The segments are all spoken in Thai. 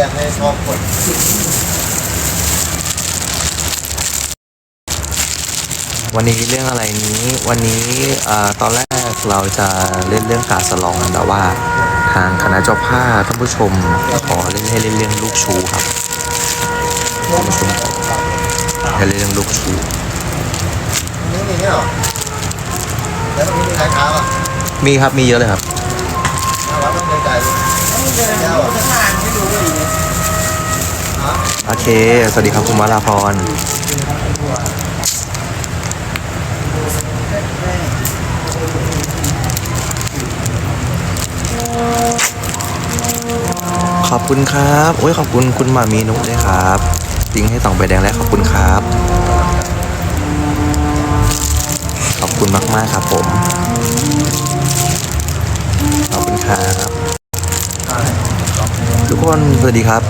ดงให้ชอบกดวันนี้เรื่องอะไรนี้ วันนี้อ่าตอนแรกเราจะเล่นเรื่องการสลองกันแต่ว่า ทางคณะเจ้าภาพท่านผู้ชมขอเล่นให้เล่นเรื่องลูกชูครับท่านผู้ชมให้เล่นเรื่องลูกชูนี่มีเนี่ยเหรอแล้วตรงนี้มีใครค้าป่ะมีครับมีเยอะเลยครับหน้าวัดต้องเดินไกลเลยต้องเดินดูสะพานไม่รู้เลย โอเค สวัสดีครับคุณวราพร ขอบคุณครับ โอ้ยขอบคุณคุณหมามีนุกด้วยครับติ้งให้ต่องใบแดงและขอบคุณครับ ขอบคุณมาก ๆ ครับผม ขอบคุณครับ ทุกคนสวัสดีครับ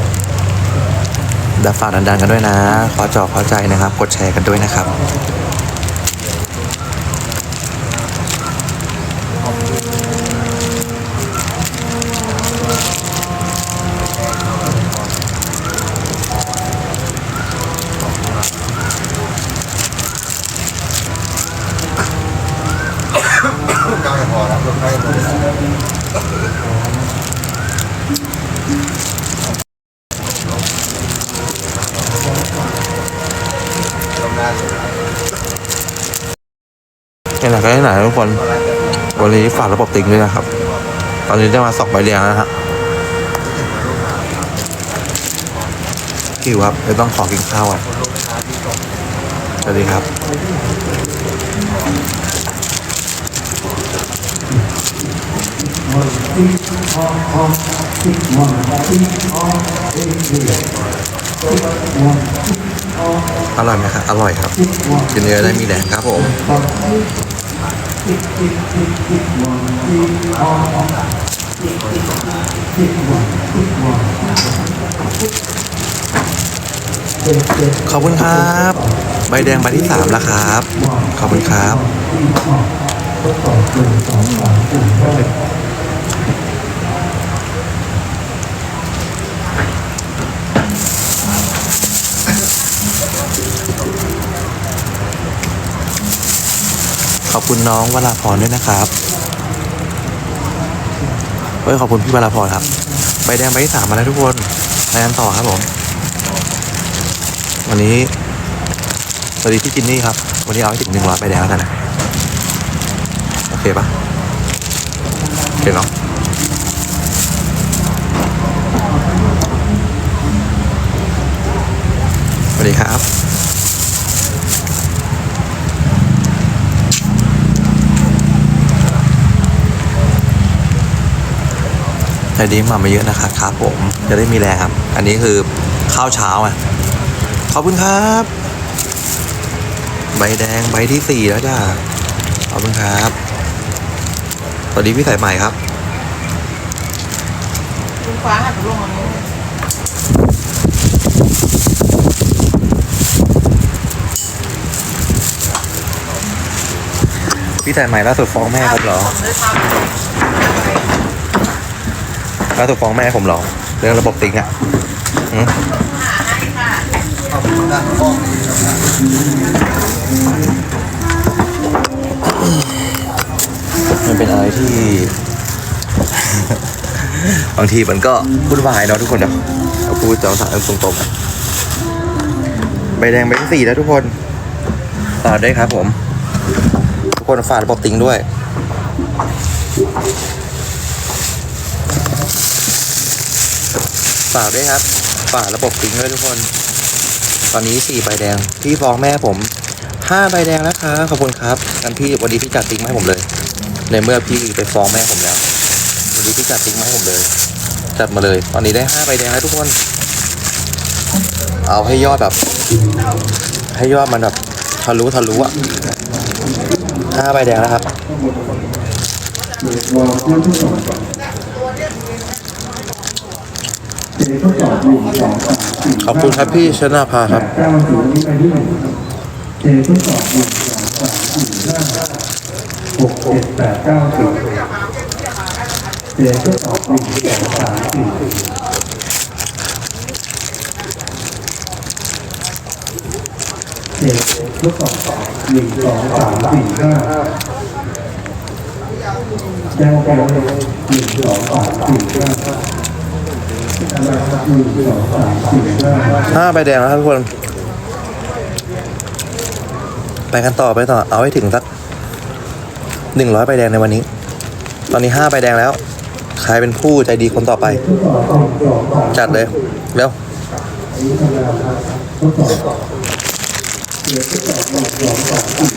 ดับฝากดันๆกันด้วยนะ ขอจอขอใจนะครับ กดแชร์กันด้วยนะครับ นี่แหละก็ที่ไหนทุกคน วันนี้ฝากระบบติ๊งด้วยนะครับ ตอนนี้ได้มาสองใบแดงแล้วนะฮะหิวครับเลยต้องขอกินข้าวอะสวัสดีครับอร่อยไหมครับ อร่อยครับ กินเยอะได้มีแรงครับผม ขอบคุณครับ ใบแดงใบที่สามแล้วครับ ขอบคุณครับ คุณน้องวราพรด้วยนะครับเฮ้ยขอบคุณพี่วราพรครับใบแดงใบที่สามมาแล้วทุกคนไปกันต่อครับผม วันนี้สวัสดีพี่จินนี่ครับ วันนี้เอาให้ถึงหนึ่งร้อยใบแดงแล้วกันนะ โอเคปะโอเคเนาะสวัสดีครับ แต่ดีมามาเยอะนะครับครับผมจะได้มีแรงครับ อันนี้คือข้าวเช้าอะขอบคุณครับ ใบแดงใบที่สี่แล้วจ้าขอบคุณครับสวัสดีพี่สายใหม่ครับคุณฟ้าหัดลงมานี้พี่สายใหม่ล่าสุดฟ้องแม่ผมเหรอ ได้ทล่าสุดฟ้องแม่ผมเหรอเรื่องระบบติ๊กอะอืมำหาให้ค่ะขอบคุณนะพ่อมันเป็นอะไรที่ บางทีมันก็วุ่นวายเนาะทุกคนเนาะเราพูดจอสารตรงๆอะใบแดงใบที่สี่แล้วทุกคนฝากด้วยครับผม ทุกคนฝากระบบติ๊งด้วย ฝากด้วยครับฝากระบบติ๊งด้วยทุกคน ตอนนี้สี่ใบแดงพี่ฟ้องแม่ผมห้าใบแดงแล้วครับขอบคุณครับงั้นพี่วันนี้พี่จัดติ๊งมาให้ผมเลย ในเมื่อพี่ไปฟ้องแม่ผมแล้ว วันนี้พี่จัดติ๊งมาให้ผมเลย จัดมาเลย ตอนนี้ได้ห้าใบแดงแล้วทุกคน เอาให้ยอดแบบ ให้ยอดมันแบบทะลุทะลุอะห้าใบแดงแล้วครับ ขอบคุณครับพี่ชนะพาครับเจทุกสองหนึ่งสองสามสี่ห้าห้าหกเจ็ดแปดเก้าสิบเจทุกสองหนึ่งสองสามสี่เจ็ดลูกสองหนึ่งสองสามสี่ห้าแจ้งแก้วหนึ่งสองสามสี่ห้า ห้าใบแดงแล้วครับทุกคน ไปกันต่อไปต่อ เอาให้ถึงสักหนึ่งร้อยใบแดงในวันนี้ ตอนนี้ห้าใบแดงแล้ว ใครเป็นผู้ใจดีคนต่อไปทดสอบสองสองสามจัดเลย เร็วนี้ทำงานครับทดสอบเดี๋ยวทดสอบหนึ่งสองสามสี่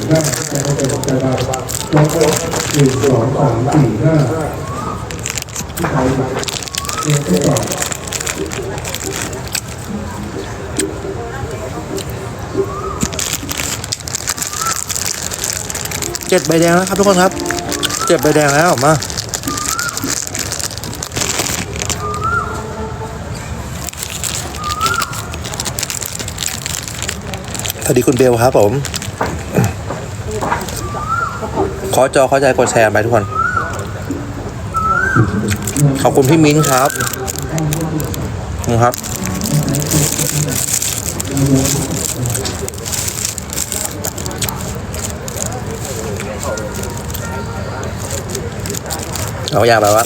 ห้า จะเข้าไปบอกได้บ้างแล้วก็หนึ่งสองสามสี่ห้าที่ใครเดี๋ยวทดสอบเจ็ดใบแดงแล้วครับทุกคนครับเจ็ดใบแดงแล้วมาสวัสดีคุณเบลครับผม ขอจอเข้าใจกดแชร์ไปทุกคน ขอบคุณพี่มิ้นครับขอบคุณครับ เราอยากแบบว่า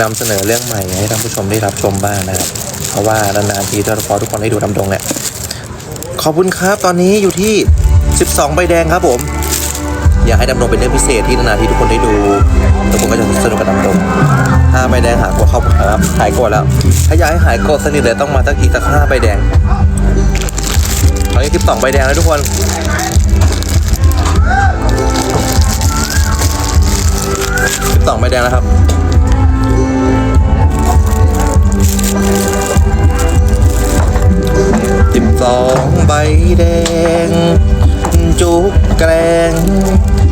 นำเสนอเรื่องใหม่ให้ท่านผู้ชมได้รับชมบ้างนะครับ เพราะว่านานๆทีถ้าพอทุกคนได้ดูดำดงเนี่ยขอบคุณครับตอนนี้อยู่ที่ 12 ใบแดงครับผม อยากให้ดำดงเป็นเรื่องพิเศษที่นานๆทีทุกคนได้ดูทุกคนก็จะสนุกกับดำดงห้าใบแดงหากดเข้าครับหายกรธแล้ว ถ้าอยากให้หายกรธสนิทเลยต้องมาสักอีกสักห้าใบแดงตอนนี้12ใบแดงแล้วทุกคน 12ใบแดงแล้วครับสิบสองใบแดง จุกแกรง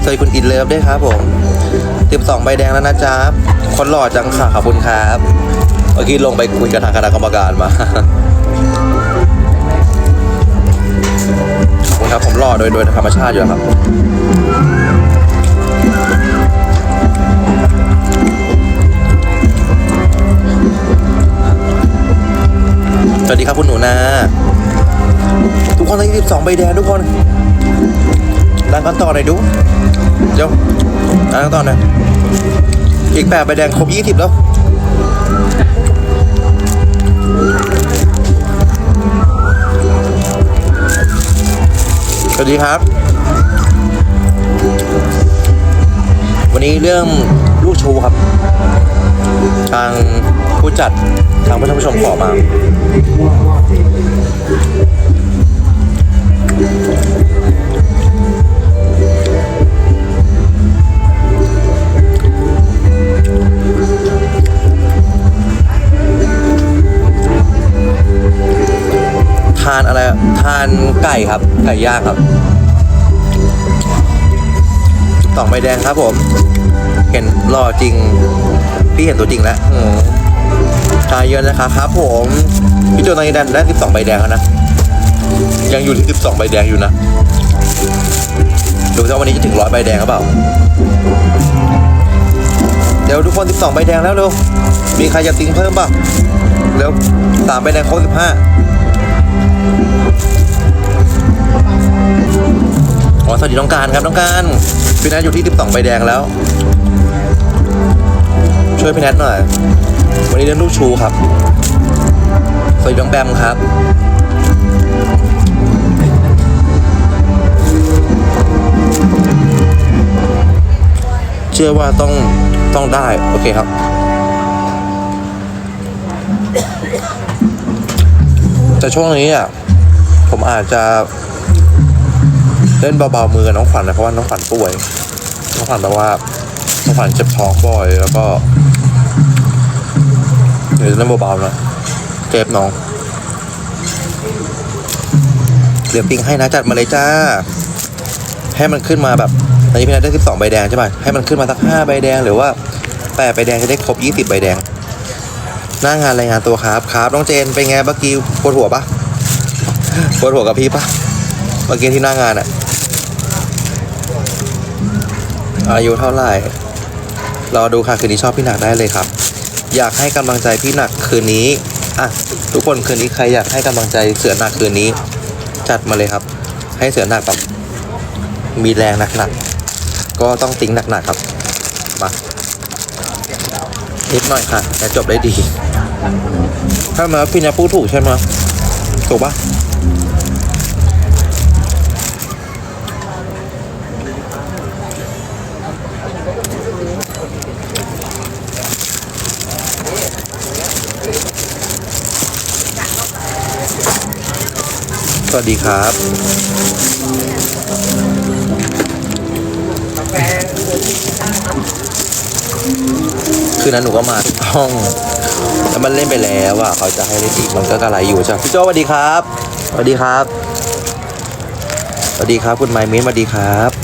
สวัสดีคุณอินเลิฟด้วยครับผมสิบสองใบแดงแล้วนะจ๊ะคนหล่อจังค่ะขอบคุณครับเมื่อกี้ลงไปคุยกับทางคณะกรรมการมาขอบคุณครับผมหล่อโดยโดยธรรมชาติอยู่แล้วครับ นูนาทุกคนที่12ใบแดงทุกคนดังกันต่อหน่อยดูเดี๋ยวดังกันต่อหน่อยอีกแปดใบแดงครบ20แล้วสวัสดีครับ วันนี้เรื่องลูกชูครับ ทาง ผู้จัดทางผู้ชมขอมาทานอะไรทานไก่ครับ ไก่ย่างครับสองใบแดงครับผม เห็นหล่อจริง พี่เห็นตัวจริงแล้ว เยอะนะคะครับผมพี่โจตอนนี้ได้ได้สิบสองใบแดงแล้วนะยังอยู่ที่สิบสองใบแดงอยู่นะ ดูซิว่าวันนี้จะถึงร้อยใบแดงหรือเปล่า เดี๋ยวทุกคนสิบสองใบแดงแล้วเร็ว มีใครจะติ้งเพิ่มเปล่าเร็วสามใบแดงครบสิบห้าอ๋อสวัสดีน้องการครับน้องการ พี่นัทอยู่ที่ 12 ใบแดงแล้ว ช่วยพี่นัทหน่อย นี้เรื่องลูกชูครับสวัสดีน้องแบมครับเชื่อว่าต้องต้องได้ โอเคครับ แต่ช่วงนี้อะผมอาจจะ เล่นเบาๆมือกับน้องขวัญนะเพราะว่าน้องขวัญป่วย น้องขวัญแบบว่าน้องขวัญเจ็บท้องบ่อย แล้วก็ เดี๋ยวจะเล่นเบาๆนะเจ็บน้องเดี๋ยวปิงให้นะจัดมาเลยจ้า ให้มันขึ้นมาแบบตอนนี้พี่นัทได้สิบสองใบแดงใช่ไหมให้มันขึ้นมาสักห้าใบแดงหรือว่าแปดใบแดงจะได้ครบยี่สิบใบแดง หน้างานรายงานตัวครับครับน้องเจนเป็นไงเมื่อกี้ปวดหัวปะปวดหัวกับพี่ปะเมื่อกี้ที่หน้างานอะอายุเท่าไหร่รอดูค่ะคืนนี้ชอบพี่หนักได้เลยครับ อยากให้กำลังใจพี่หนักคืนนี้อะทุกคนคืนนี้ใครอยากให้กำลังใจเสือหนักคืนนี้ จัดมาเลยครับ ให้เสือหนักแบบมีแรงหนักๆก็ต้องติ้งหนักๆครับมานิดหน่อยค่ะแต่จบได้ดีถ้ามาพี่เนี่ยพูดถูกใช่ไหมถูกปะ สวัสดีครับคืนนั้นหนูก็มาทุกห้องแล้วมันเล่นไปแล้วอะเขาจะให้เล่นอีกมันก็กระไรอยู่ใช่ไหมพี่โจสวัสดีครับสวัสดีครับสวัสดีครับ คุณไมมิ้นสวัสดีครับ